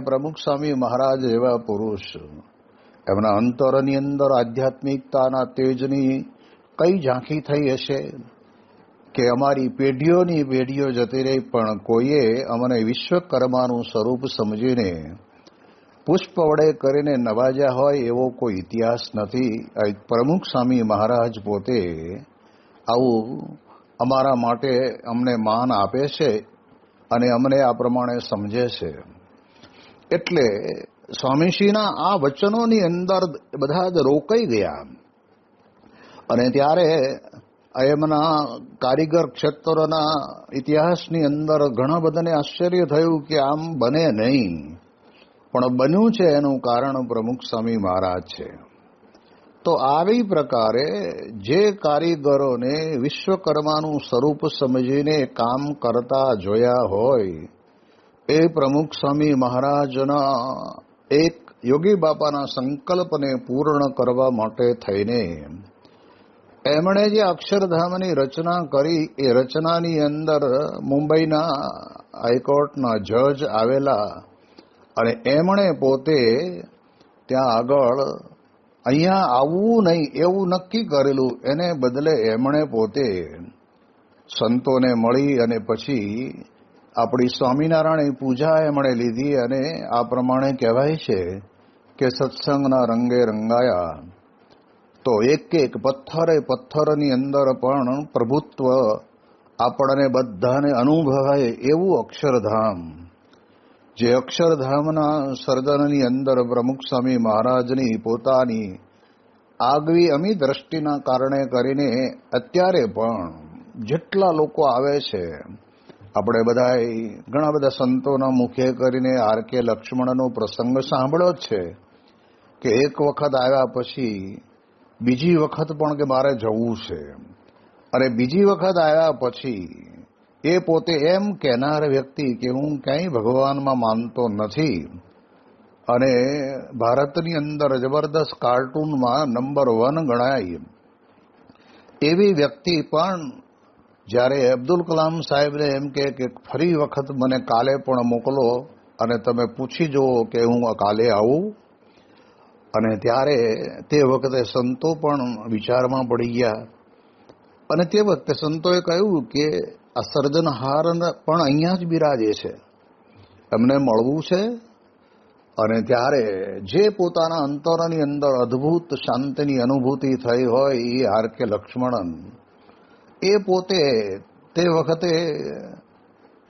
પ્રમુખ સ્વામી મહારાજ એવા પુરુષ, એમના અંતરની અંદર આધ્યાત્મિકતાના તેજની કઈ ઝાંખી થઈ હશે કે અમારી પેઢીઓની પેઢીઓ જતી રહી, પણ કોઈએ અમને વિશ્વકર્માનું સ્વરૂપ સમજીને પુષ્પ વડે કરીને નવાજ્યા હોય એવો કોઈ ઇતિહાસ નથી. પ્રમુખ સ્વામી મહારાજ પોતે આવું અમારા માટે અમને માન આપે છે અને અમને આ પ્રમાણે સમજે છે. એટલે સ્વામીશ્રીના આ વચનોની અંદર બધા જ રોકાઈ ગયા. અને ત્યારે એમના કારીગર ક્ષેત્રોના ઇતિહાસની અંદર ઘણા બધાને આશ્ચર્ય થયું કે આમ બને નહીં. પણ બન્યું છે એનું કારણ પ્રમુખ સ્વામી મહારાજ છે. તો આવી પ્રકારે જે કારીગરોને વિશ્વકર્માનું સ્વરૂપ સમજીને કામ કરતા જોયા હોય એ પ્રમુખ સ્વામી મહારાજના એક યોગી બાપાના સંકલ્પને પૂર્ણ કરવા માટે થઈને એમણે જે અક્ષરધામની રચના કરી, એ રચનાની અંદર મુંબઈના હાઈકોર્ટના જજ આવેલા અને એમણે પોતે ત્યાં આગળ અહીંયા આવવું નહીં, એવું નક્કી કરેલું. એને બદલે એમણે પોતે સંતોને મળી અને પછી આપણી સ્વામિનારાયણ પૂજા એમણે લીધી અને આ પ્રમાણે કહેવાય છે કે સત્સંગના રંગે રંગાયા. તો એક એક પથ્થરે પથ્થરની અંદર પણ પ્રભુત્વ આપણને બધાને અનુભવાય એવું અક્ષરધામ. જે અક્ષરધામના સર્જનની અંદર પ્રમુખ સ્વામી મહારાજની પોતાની આગવી અમી દ્રષ્ટિના કારણે કરીને અત્યારે પણ જેટલા લોકો આવે છે આપણે બધાએ ઘણા બધા સંતોના મુખે કરીને આર કે લક્ષ્મણનો પ્રસંગ સાંભળ્યો છે કે એક વખત આવ્યા પછી બીજી વખત પણ કે મારે જવું છે. અને બીજી વખત આવ્યા પછી એ પોતે એમ કહેનાર વ્યક્તિ કે હું ક્યાંય ભગવાનમાં માનતો નથી. અને ભારતની અંદર જબરદસ્ત કાર્ટૂનમાં નંબર વન ગણાય. એવી વ્યક્તિ પણ જ્યારે અબ્દુલ કલામ સાહેબને એમ કે ફરી વખત મને કાલે પણ મોકલો અને તમે પૂછી જુઓ કે હું કાલે આવું. અને ત્યારે તે વખતે સંતો પણ વિચારમાં પડી ગયા. અને તે વખતે સંતોએ કહ્યું કે આ સર્જનહાર પણ અહીંયા જ બિરાજે છે. એમને મળવું છે. અને ત્યારે જે પોતાના અંતરની અંદર અદ્ભુત શાંતિની અનુભૂતિ થઈ હોય એ આર કે લક્ષ્મણન એ પોતે તે વખતે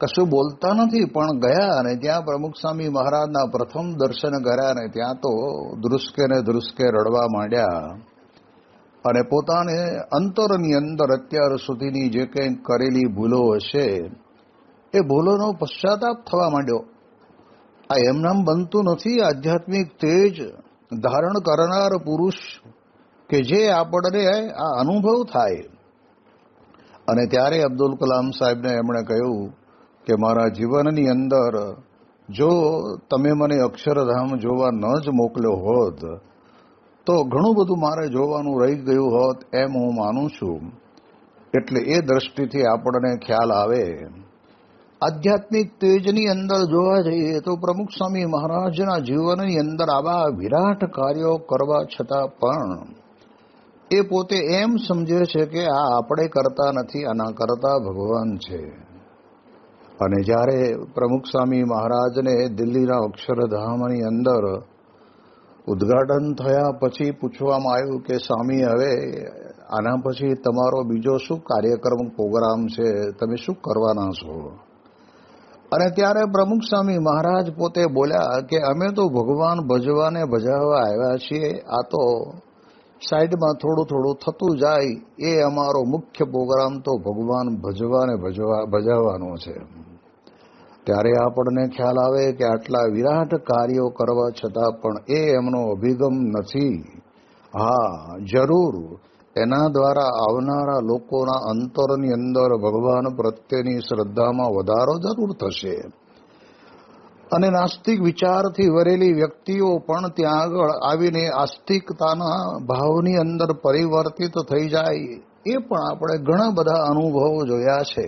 કશું બોલતા નથી, પણ ગયા અને ત્યાં પ્રમુખ સ્વામી મહારાજના પ્રથમ દર્શન કર્યા ને ત્યાં તો ધ્રુસકે ને ધ્રુસકે રડવા માંડ્યા. અને પોતાને અંતરની અંદર અત્યાર સુધીની જે કંઈ કરેલી ભૂલો હશે, એ ભૂલોનો પશ્ચાતાપ થવા માંડ્યો. આ એમનામ બનતું નથી, આધ્યાત્મિક તેજ ધારણ કરનાર પુરુષ કે જે આપણને આ અનુભવ થાય. અને ત્યારે અબ્દુલ કલામ સાહેબને એમણે કહ્યું કે મારા જીવનની અંદર જો તમે મને અક્ષરધામ જોવા ન જ મોકલ્યો હોત, તો ઘણું બધું મારે જોવાનું રહી ગયું હોત એમ હું માનું છું. એટલે એ દ્રષ્ટિથી આપણને ખ્યાલ આવે. આધ્યાત્મિક તેજની અંદર જોવા જઈએ તો પ્રમુખ સ્વામી મહારાજના જીવનની અંદર આવા વિરાટ કાર્યો કરવા છતાં પણ એ પોતે એમ સમજે છે કે આ આપણે કરતા નથી, આના કરતા ભગવાન છે. અને જ્યારે પ્રમુખ સ્વામી મહારાજને દિલ્હીના અક્ષરધામની અંદર ઉદ્ઘાટન થયા પછી પૂછવામાં આવ્યું કે, સ્વામી, હવે આના પછી તમારો બીજો શું કાર્યક્રમ, પ્રોગ્રામ છે? તમે શું કરવાના છો? અને ત્યારે પ્રમુખ સ્વામી મહારાજ પોતે બોલ્યા કે, અમે તો ભગવાન ભજવાને ભજાવવા આવ્યા છીએ. આ તો સાઈડમાં થોડું થોડું થતું જાય એ અમારો મુખ્ય પ્રોગ્રામ તો ભગવાન ભજવાને ભજવા ભજાવવાનો છે. ત્યારે આપણને ખ્યાલ આવે કે આટલા વિરાટ કાર્યો કરવા છતાં પણ એ એમનો અભિગમ નથી. હા, જરૂર. એના દ્વારા આવનારા લોકોના અંતરની અંદર ભગવાન પ્રત્યેની શ્રદ્ધામાં વધારો જરૂર થશે. અને નાસ્તિક વિચારથી વરેલી વ્યક્તિઓ પણ ત્યાં આગળ આવીને આસ્તિકતાના ભાવની અંદર પરિવર્તિત થઈ જાય એ પણ આપણે ઘણા બધા અનુભવો જોયા છે.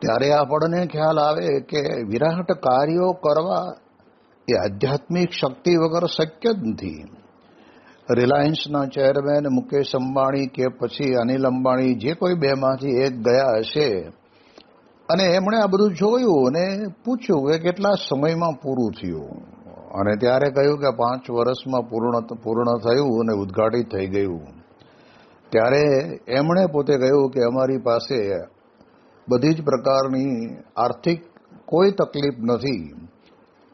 ત્યારે આપણને ખ્યાલ આવે કે વિરાટ કાર્યો કરવા એ આધ્યાત્મિક શક્તિ વગર શક્ય જ નથી. રિલાયન્સના ચેરમેન મુકેશ અંબાણી કે પછી અનિલ અંબાણી જે કોઈ બેમાંથી એક ગયા હશે અને એમણે આ બધું જોયું અને પૂછ્યું કે કેટલા સમયમાં પૂરું થયું. અને ત્યારે કહ્યું કે પાંચ વર્ષમાં પૂર્ણ પૂર્ણ થયું અને ઉદ્ઘાટિત થઈ ગયું. ત્યારે એમણે પોતે કહ્યું કે અમારી પાસે બધી જ પ્રકારની આર્થિક કોઈ તકલીફ નથી.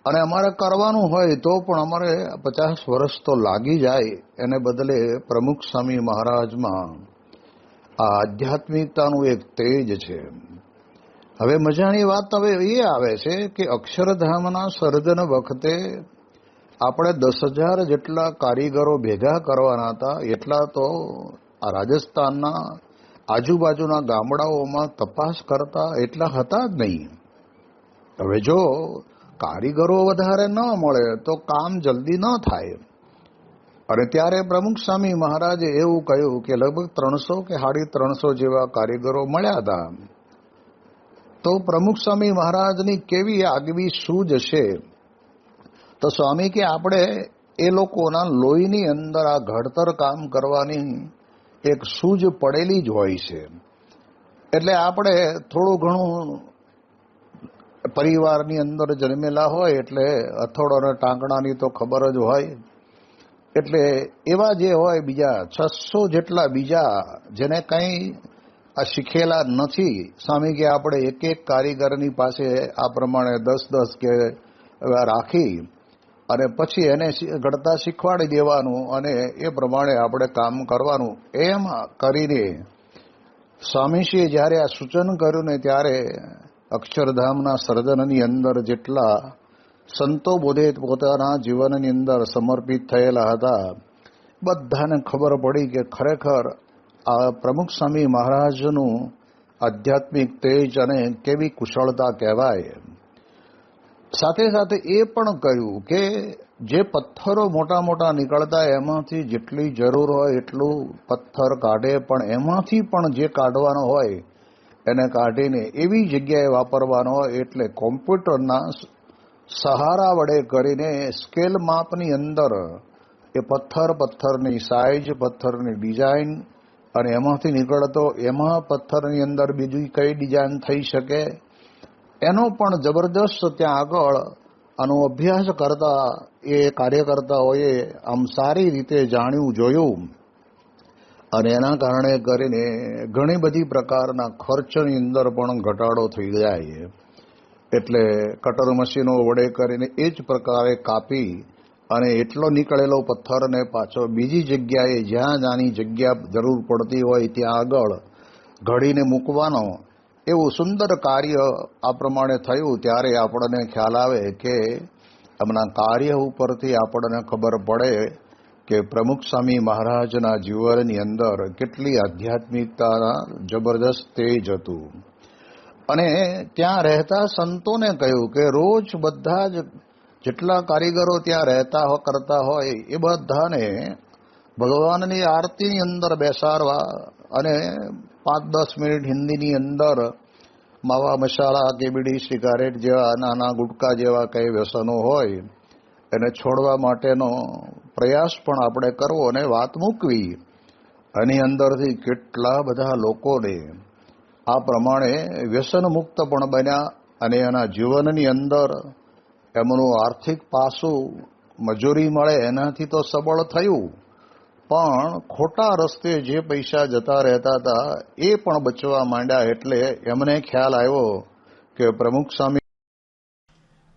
અને અમારે કરવાનું હોય તો પણ અમારે પચાસ વર્ષ તો લાગી જાય. એને બદલે પ્રમુખ સ્વામી મહારાજમાં આ આધ્યાત્મિકતાનું એક તેજ છે. હવે મજાની વાત હવે એ આવે છે કે અક્ષરધામના સર્જન વખતે આપણે દસ હજાર જેટલા કારીગરો ભેગા કરવાના હતા, એટલા તો આ રાજસ્થાનના આજુબાજુના ગામડાઓમાં તપાસ કરતા એટલા હતા જ નહીં. હવે જો કારીગરો વધારે ન મળે તો કામ જલ્દી ન થાય. અને ત્યારે પ્રમુખ સ્વામી મહારાજે એવું કહ્યું કે લગભગ ત્રણસો કે સાડી ત્રણસો જેવા કારીગરો મળ્યા હતા. તો પ્રમુખ સ્વામી મહારાજની કેવી આગવી સૂઝ છે? તો સ્વામી કે આપણે એ લોકોના લોહીની અંદર આ ઘડતર કામ કરવાની એક સૂઝ પડેલી જ હોય છે. એટલે આપણે થોડું ઘણું પરિવારની અંદર જન્મેલા હોય એટલે અથોડો અને ટાંકણાની તો ખબર જ હોય. એટલે એવા જે હોય બીજા છસો જેટલા બીજા જેને કંઈ આ શીખેલા નથી. સ્વામી કે આપણે એક એક કારીગરની પાસે આ પ્રમાણે દસ દસ કે રાખી અને પછી એને ગણતા શીખવાડી દેવાનું અને એ પ્રમાણે આપણે કામ કરવાનું. એમ કરીને સ્વામીશ્રીએ જ્યારે આ સૂચન કર્યું ને ત્યારે અક્ષરધામના સર્જનની અંદર જેટલા સંતો બોધે પોતાના જીવનની અંદર સમર્પિત થયેલા હતા, બધાને ખબર પડી કે ખરેખર આ પ્રમુખ સ્વામી મહારાજનું આધ્યાત્મિક તેજ અને કેવી કુશળતા કહેવાય. સાથે સાથે એ પણ કહ્યું કે જે પથ્થરો મોટા મોટા નીકળતા એમાંથી જેટલી જરૂર હોય એટલું પથ્થર કાઢે, પણ એમાંથી પણ જે કાઢવાનો હોય એને કાઢીને એવી જગ્યાએ વાપરવાનો હોય એટલે કોમ્પ્યુટરના સહારા વડે કરીને સ્કેલ માપની અંદર એ પથ્થર, પથ્થરની સાઇઝ, પથ્થરની ડિઝાઇન અને એમાંથી નીકળતો એમાં પથ્થરની અંદર બીજી કઈ ડિઝાઇન થઈ શકે, એનો પણ જબરદસ્ત ત્યાં આગળ આનો અભ્યાસ કરતા એ કાર્યકર્તાઓએ આમ સારી રીતે જાણ્યું, જોયું. અને એના કારણે કરીને ઘણી બધી પ્રકારના ખર્ચની અંદર પણ ઘટાડો થઈ જાય. એટલે કટર મશીનો વડે કરીને એ જ પ્રકારે કાપી અને એટલો નીકળેલો પથ્થરને પાછો બીજી જગ્યાએ જ્યાં જ્યાંની જગ્યા જરૂર પડતી હોય ત્યાં આગળ ઘડીને મૂકવાનો એવું સુંદર કાર્ય આ પ્રમાણે થયું ત્યારે આપણને ખ્યાલ આવે કે એમના કાર્ય ઉપરથી આપણને ખબર પડે કે પ્રમુખ સ્વામી મહારાજના જીવનની અંદર કેટલી આધ્યાત્મિકતાના જબરદસ્ત તેજ હતું. અને ત્યાં રહેતા સંતોને કહ્યું કે રોજ બધા જ જેટલા કારીગરો ત્યાં રહેતા કરતા હોય, એ બધાને ભગવાનની આરતીની અંદર બેસાડવા અને પાંચ દસ મિનિટ હિન્દીની અંદર માવા મસાલા કે બીડી સિગારેટ જેવા નાના ગુટકા જેવા કંઈ વ્યસનો હોય, એને છોડવા માટેનો પ્રયાસ પણ આપણે કરવો અને વાત મૂકવી. એની અંદરથી કેટલા બધા લોકોને આ પ્રમાણે વ્યસન મુક્ત પણ બન્યા અને એના જીવનની અંદર એમનું આર્થિક પાસું મજૂરી મળે એનાથી તો સબળ થયું. પણ ખોટા રસ્તે જે પૈસા જતા રહેતા હતા, એ પણ બચવા માંડ્યા એટલે એમને ખ્યાલ આવ્યો કે પ્રમુખ સ્વામી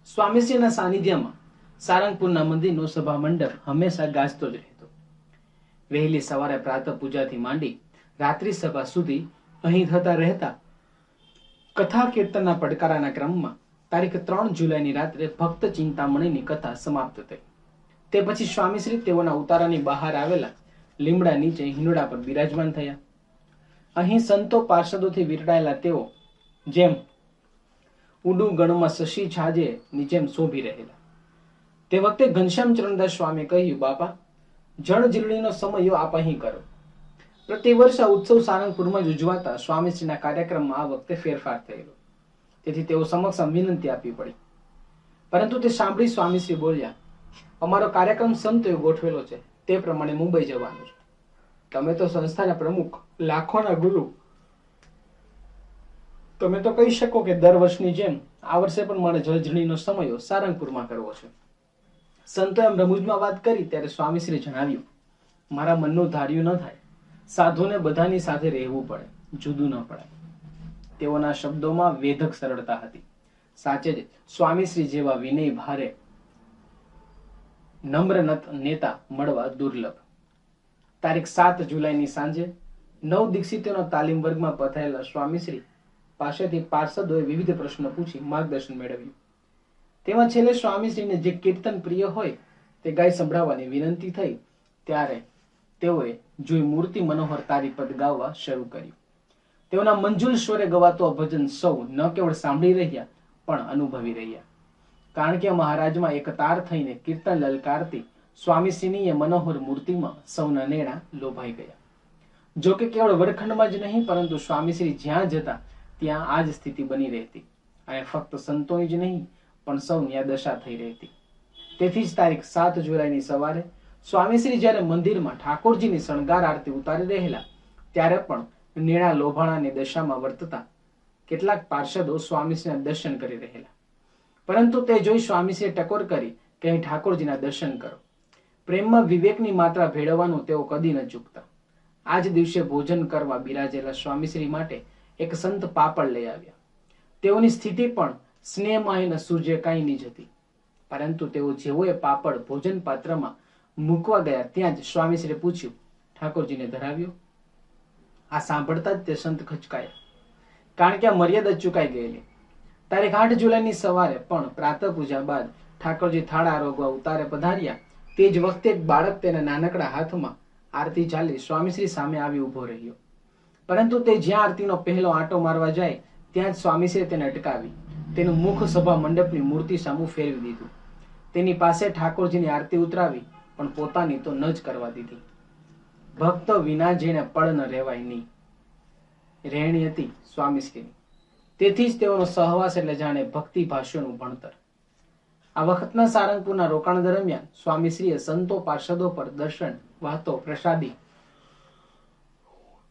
સ્વામીશ્રીના સાનિધ્યમાં સારંગપુરના મંદિરનો સભા મંડપ હંમેશા ગાજતો જ રહેતો. વહેલી સવારે પ્રાતઃ પૂજાથી માંડી રાત્રિ સભા સુધી અહીં થતા રહેતા કથા કીર્તનના પડકારાના ક્રમમાં તારીખ ત્રણ જુલાઈની રાત્રે ભક્ત ચિંતામણીની કથા સમાપ્ત થઈ. તે પછી સ્વામીશ્રી તેઓના ઉતારાની બહાર આવેલા લીમડા નીચે હિંડોળા પર બિરાજમાન થયા. અહીં સંતો પાર્ષદોથી વિરડાયેલા તેઓ જેમ ઉડુ ગણમાં શશી છાજે ની જેમ શોભી રહેલા. તે વખતે ઘનશ્યામ ચરણદાસ સ્વામી કહ્યું, બાપા જળ જીલણીનો સમયો આપ અહીં કરો. પ્રતિ વર્ષ ઉત્સવ સારંગપુરમાં જ ઉજવાતા સ્વામીશ્રીના કાર્યક્રમમાં આ વખતે ફેરફાર થયેલો. તેથી તેઓ સમક્ષ વિનંતી આપવી પડી. પરંતુ તે સાંભળી સ્વામીશ્રી બોલ્યા, અમારો કાર્યક્રમ સંતોએ ગોઠવેલો છે. તે પ્રમાણે મુંબઈ જવાનું છે. તમે તો સંસ્થાના પ્રમુખ, લાખોના ગુરુ. તમે તો કહી શકો કે દર વર્ષની જેમ આ વર્ષે પણ મારે જળઝણીનો સમયો સારંગપુરમાં કરવો છે. સંતો એમ રમૂજમાં વાત કરી ત્યારે સ્વામીશ્રી જણાવ્યું, મારા મનનું ધાર્યું ન થાય. સાધુને બધાની સાથે રહેવું પડે, જુદું ન પડાય. તેઓના શબ્દોમાં વેધક સરળતા હતી. સાચે જ સ્વામીશ્રી જેવા વિનય ભારે નમ્ર નેતા મળવા દુર્લભ. તારીખ સાત જુલાઈની સાંજે નવ દીક્ષિતોના તાલીમ વર્ગમાં પથાયેલા સ્વામીશ્રી પાસેથી પાર્ષદોએ વિવિધ પ્રશ્નો પૂછી માર્ગદર્શન મેળવ્યું. તેમાં છેલ્લે સ્વામીશ્રીને જે કીર્તન પ્રિય હોય તે ગાય સંભળાવવાની વિનંતી થઈ, ત્યારે તેઓએ જોઈ મૂર્તિ મનોહર તારી પદ ગાવા શરૂ કર્યું. તેઓના મંજુલ સ્વરે ગવાતું ભજન સૌ ન કેવળ સાંભળી રહ્યા, પણ અનુભવી રહ્યા. કારણ કે મહારાજમાં એકતાર થઈને કીર્તન લલકારતી સ્વામીશ્રીની એ મનોહર મૂર્તિમાં સૌના નેણા લોભાઈ ગયા. જો કે કેવળ વરખંડમાં જ નહીં, પરંતુ સ્વામીશ્રી જ્યાં જતા, ત્યાં આ જ સ્થિતિ બની રહેતી. અને ફક્ત સંતોની જ નહીં, પણ સૌની આ દશા થઈ રહેતી. તેથી જ તારીખ સાત જુલાઈની સવારે સ્વામીશ્રી જ્યારે મંદિરમાં ઠાકોરજીની શણગાર આરતી ઉતારી રહેલા, ત્યારે પણ નેણા લોભાણાની દશામાં વર્તતા કેટલાક પાર્ષદો સ્વામીશ્રીના દર્શન કરી રહેલા. પરંતુ તે જોઈ સ્વામીશ્રીએ ટકોર કરી કે અહીં ઠાકોરજીના દર્શન કરો. પ્રેમમાં વિવેકની માત્રા ભેળવવાનું તેઓ કદી ન ચૂકતા. આજ દિવસે ભોજન કરવા બિરાજેલા સ્વામીશ્રી માટે એક સંત પાપડ લઈ આવ્યા. તેઓની સ્થિતિ પણ સ્નેહમાં સૂર્ય કાંઈ નહીં જતી. પરંતુ તેઓ જેવો એ પાપડ ભોજન પાત્રમાં મૂકવા ગયા ત્યાં જ સ્વામીશ્રીએ પૂછ્યું, ઠાકોરજીને ધરાવ્યો? આ સાંભળતા જ તે સંત ખચકાયા. કારણ કે આ મર્યાદા ચુકાઈ ગયેલી. તારીખ આઠ જુલાઈની સવારે પણ પ્રાતઃ પૂજા બાદ ઠાકોરજી થાળ આરોગવા ઉતારે પધાર્યા. તે જ વખતે એક બાળક તેના નાનકડા હાથમાં આરતી ચાલી સ્વામીશ્રી સામે આવી ઊભો રહ્યો. પરંતુ તે જ્યાં આરતીનો પહેલો આંટો મારવા જાય, ત્યાં જ સ્વામીશ્રીએ તેને અટકાવી. તેનું મુખ સભા મંડપની મૂર્તિ સામું ફેરવી દીધું. તેની પાસે ઠાકોરજીની આરતી ઉતરાવી, પણ પોતાની તો ન જ કરવા દીધી. ભક્ત વિના જેને પળ ન રહેવાય નહીં. રહેણી હતી સ્વામીશ્રીની. તેથી જ તેઓનો સહવાસ એટલે જાણે ભક્તિ ભાષ્યોનું ભણતર. આ વખતના સારંગપુરના રોકાણ દરમિયાન સ્વામીશ્રીએ સંતો પાર્ષદો પર દર્શન, વાતો, પ્રસાદી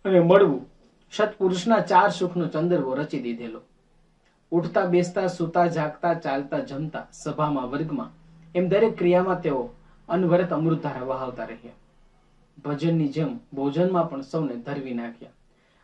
અને મળવું સત્પુરુષના ચાર સુખનો ચંદરવો રચી દીધેલો. ઉઠતા, બેસતા, સૂતા, જાગતા, ચાલતા, જમતા સભામાં, વર્ગમાં એમ દરેક ક્રિયામાં તેઓ અનવરત અમૃતધારા વહાવતા રહ્યા. ભજનની જેમ ભોજનમાં પણ સૌને ધરવી નાખ્યા.